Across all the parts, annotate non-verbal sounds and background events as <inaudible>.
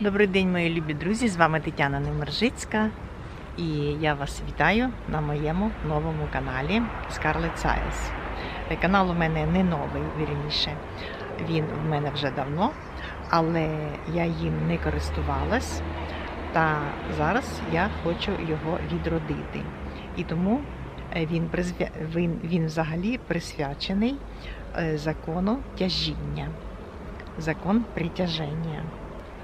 Добрий день, мої любі друзі! З вами Тетяна Немержицька. І я вас вітаю на моєму новому каналі Scarlet Science. Канал у мене не новий, вірніше. Він в мене вже давно, але я їм не користувалась. Та зараз я хочу його відродити. І тому е, він, призвя... він, він взагалі присвячений е, закону тяжіння, закон притяження.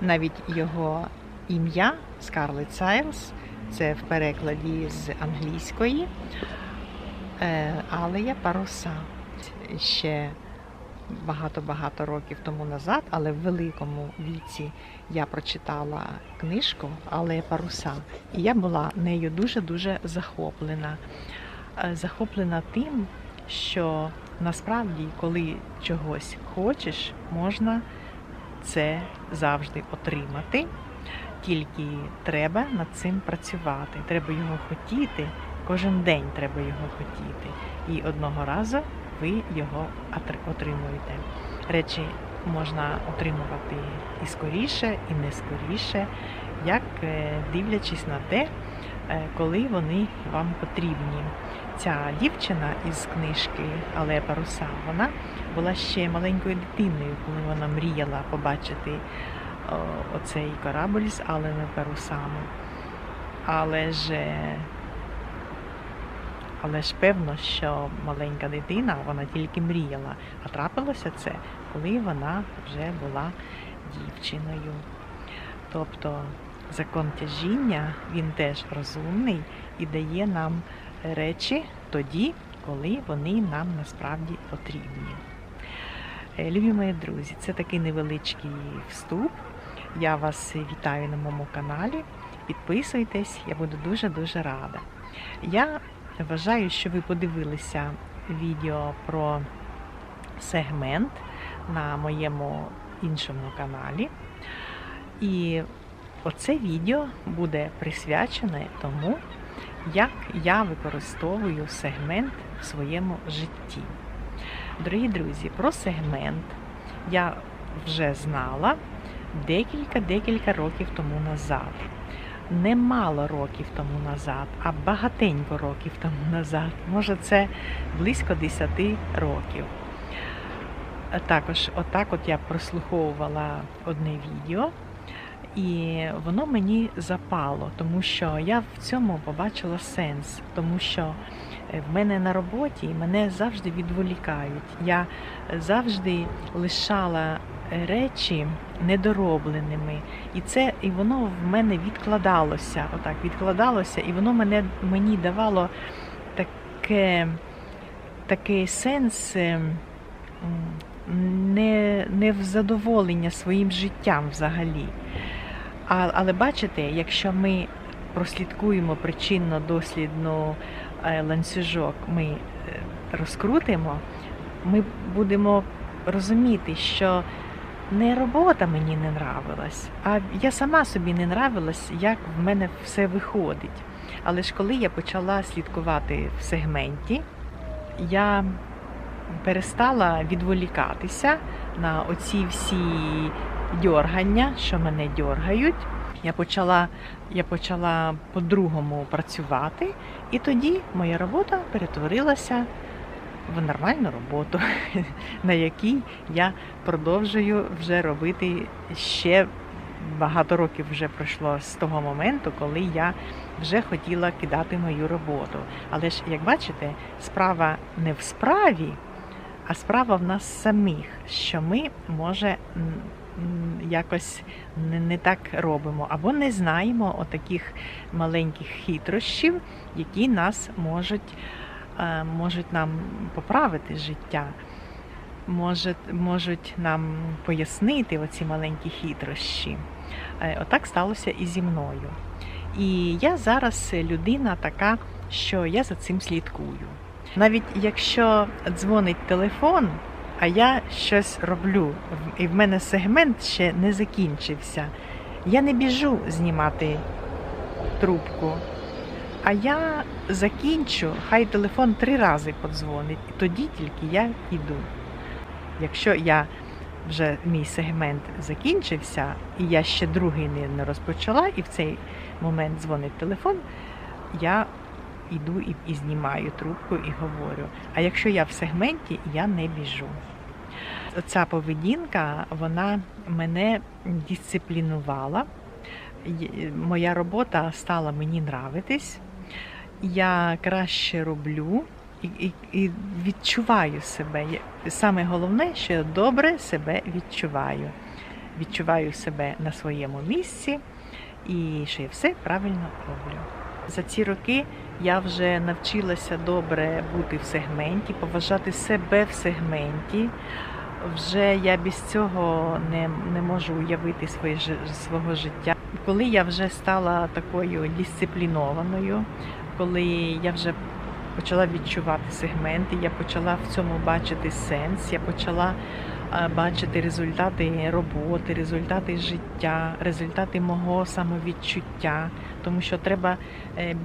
Навіть його ім'я Scarlet Science, це в перекладі з англійської, е, Алея паруса. Ще багато-багато років тому назад, але в великому віці я прочитала книжку Алея паруса. І я була нею дуже-дуже захоплена. Е, Захоплена тим, що насправді, коли чогось хочеш, можна це завжди отримати, тільки треба над цим працювати. Треба його хотіти. Кожен день треба його хотіти. І одного разу ви його отримуєте. Речі можна отримувати і скоріше, і не скоріше, як е, дивлячись на те, коли вони вам потрібні. Ця дівчина із книжки Але паруса, вона була ще маленькою дитиною, коли вона мріяла побачити оцей корабль з алими парусами. Але ж, е, але ж певно, що маленька дитина, вона тільки мріяла, а трапилося це, коли вона вже була дівчиною. Тобто закон тяжіння, він теж розумний і дає нам речі тоді, коли вони нам насправді потрібні. Е, Любі мої друзі, це такий невеличкий вступ. Я вас вітаю на моєму каналі. Підписуйтесь, я буду дуже-дуже рада. Я вважаю, що ви подивилися відео про сегмент на моєму іншому каналі. І оце відео буде присвячене тому, як я використовую сегмент в своєму житті. Дорогі друзі, про сегмент я вже знала декілька-декілька років тому назад. Не мало років тому назад, а багатенько років тому назад. Може, це близько 10 років. Також, отак от я прослуховувала одне відео, і воно мені запало, тому що я в цьому побачила сенс, тому що е, в мене на роботі мене завжди відволікають. Я завжди лишала речі недоробленими, і це і воно в мене відкладалося. Отак відкладалося, і воно мене мені давало таке, такий сенс. Не, не в задоволення своїм життям взагалі. А, але бачите, якщо ми прослідкуємо причинно-дослідну е, ланцюжок, ми е, розкрутимо, ми будемо розуміти, що не робота мені не нравилась, а я сама собі не нравилась, як в мене все виходить. Але ж коли я почала слідкувати в сегменті, я перестала відволікатися на оці всі дьоргання, що мене дьоргають. Я почала, я почала по-другому працювати, і тоді моя робота перетворилася в нормальну роботу, <laughs> на якій я продовжую вже робити ще багато років вже пройшло з того моменту, коли я вже хотіла кидати мою роботу. Але ж, як бачите, справа не в справі, а справа в нас самих, що ми може якось не, не так робимо, або не знаємо отаких маленьких хитрощів, які нас можуть, е, можуть нам поправити життя. Можуть, можуть нам пояснити оці маленькі хитрощі. Е, Отак сталося і зі мною. І я зараз людина така, що я за цим слідкую. Навіть якщо дзвонить телефон, а я щось роблю, і в мене сегмент ще не закінчився, я не біжу знімати трубку. А я закінчу, хай телефон три рази подзвонить, і тоді тільки я йду. Якщо я вже мій сегмент закінчився, і я ще другий не, розпочала, і в цей момент дзвонить телефон, я йду і, і знімаю трубку і говорю. А якщо я в сегменті, я не біжу. Ця поведінка вона мене дисциплінувала. Моя робота стала мені нравитись. Я краще роблю і, і, і відчуваю себе. Саме головне, що я добре себе відчуваю. Відчуваю себе на своєму місці і що я все правильно роблю. За ці роки я вже навчилася добре бути в сегменті, поважати себе в сегменті. Вже я без цього не, не можу уявити своє, свого життя. Коли я вже стала такою дисциплінованою, коли я вже почала відчувати сегменти, я почала в цьому бачити сенс, я почала бачити результати роботи, результати життя, результати мого самовідчуття. Тому що треба е,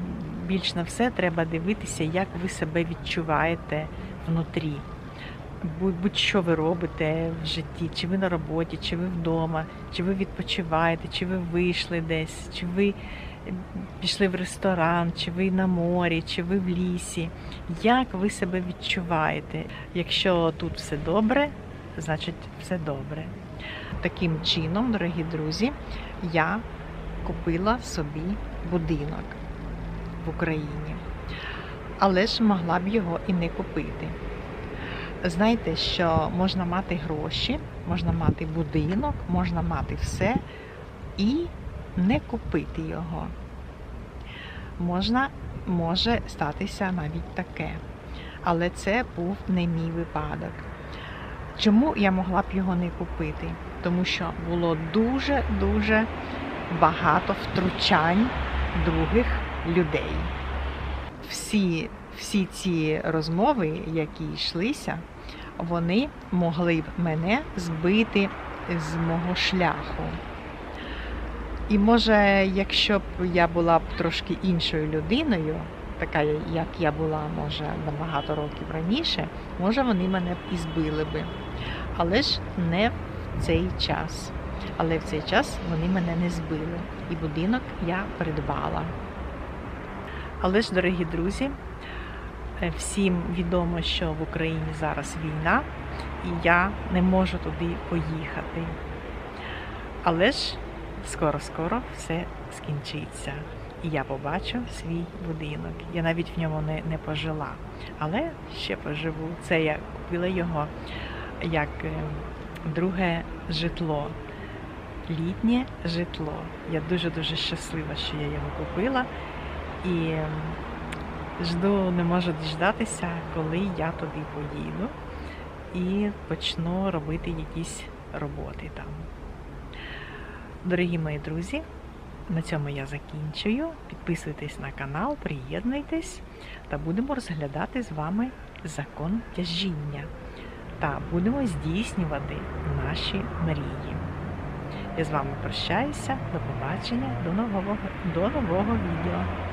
більш на все треба дивитися, як ви себе відчуваєте внутрі. Будь-що ви робите в житті, чи ви на роботі, чи ви вдома, чи ви відпочиваєте, чи ви вийшли десь, чи ви пішли в ресторан, чи ви на морі, чи ви в лісі. Як ви себе відчуваєте? Якщо тут все добре, значить все добре. Таким чином, дорогі друзі, я купила собі будинок в Україні, але ж могла б його і не купити. Знаєте, що можна мати гроші, можна мати будинок, можна мати все і не купити його. Можна, може статися навіть таке. Але це був не мій випадок. Чому я могла б його не купити? Тому що було дуже-дуже багато втручань других людей. Всі, всі ці розмови, які йшлися, вони могли б мене збити з мого шляху. І може, якщо б я була б трошки іншою людиною, така як я була, може, набагато років раніше, може вони мене б і збили би. Але ж не в цей час. Але в цей час вони мене не збили. І будинок я придбала. Але ж, дорогі друзі, е, всім відомо, що в Україні зараз війна, і я не можу туди поїхати. Але ж скоро-скоро все скінчиться. І я побачу свій будинок. Я навіть в ньому не, не пожила. Але ще поживу. Це я купила його як е, друге житло. Літнє житло. Я дуже-дуже щаслива, що я його купила. І жду, не можу діждатися, коли я туди поїду і почну робити якісь роботи там. Дорогі мої друзі, на цьому я закінчую. Підписуйтесь на канал, приєднуйтесь та будемо розглядати з вами закон тяжіння та будемо здійснювати наші мрії. Я з вами прощаюся. До побачення, до нового, до нового відео.